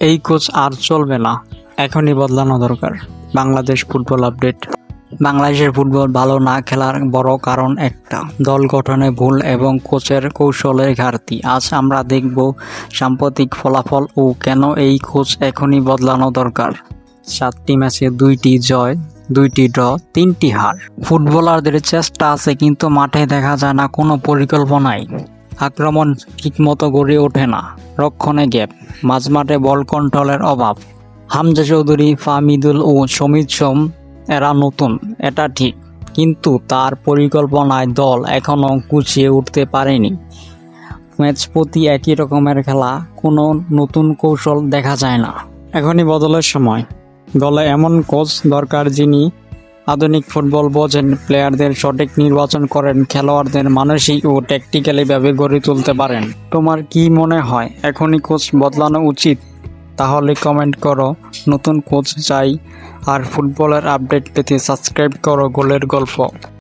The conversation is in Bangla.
এই কোচ আর চলবে না। এখনই বদলানো দরকার। Bangladesh football update. বাংলাদেশের ফুটবল ভালো না খেলার বড় কারণ একটা। দল গঠনে ভুল এবং কোচের কৌশলের ঘাটতি। আজ আমরা দেখব সাম্প্রতিক ফলাফল ও কেন এই কোচ এখনই বদলানো দরকার। সাতটি ম্যাচে দুইটি জয়, দুইটি ড্র, তিনটি হার। ফুটবলারদের চেষ্টা আছে কিন্তু মাঠে দেখা যায় না কোনো পরিকল্পনাই। আক্রমণ ঠিকমতো গড়ে ওঠে না। রক্ষণে গ্যাপ, মাঝমাঠে বল কন্ট্রোলের অভাব। হামজা চৌধুরী, ফাহমিদুল ও সমিত সোম, এরা নতুন, এটা ঠিক। কিন্তু তার পরিকল্পনায় দল এখনও গুছিয়ে উঠতে পারেনি। ম্যাচ প্রতি একই রকমের খেলা, কোনো নতুন কৌশল দেখা যায় না। এখনই বদলের সময়। দলে এমন কোচ দরকার যিনি আধুনিক ফুটবল বোঝেন প্লেয়ারদের সঠিক নির্বাচন করেন, খেলোয়াড়দের মানসিক ও ট্যাকটিক্যালিভাবে গড়ে তুলতে পারেন। তোমার কি মনে হয়, এখনই কোচ বদলানো উচিত? তাহলে কমেন্ট করো, নতুন কোচ চাই, আর ফুটবলের আপডেট পেতে সাবস্ক্রাইব করো গোলের গল্প।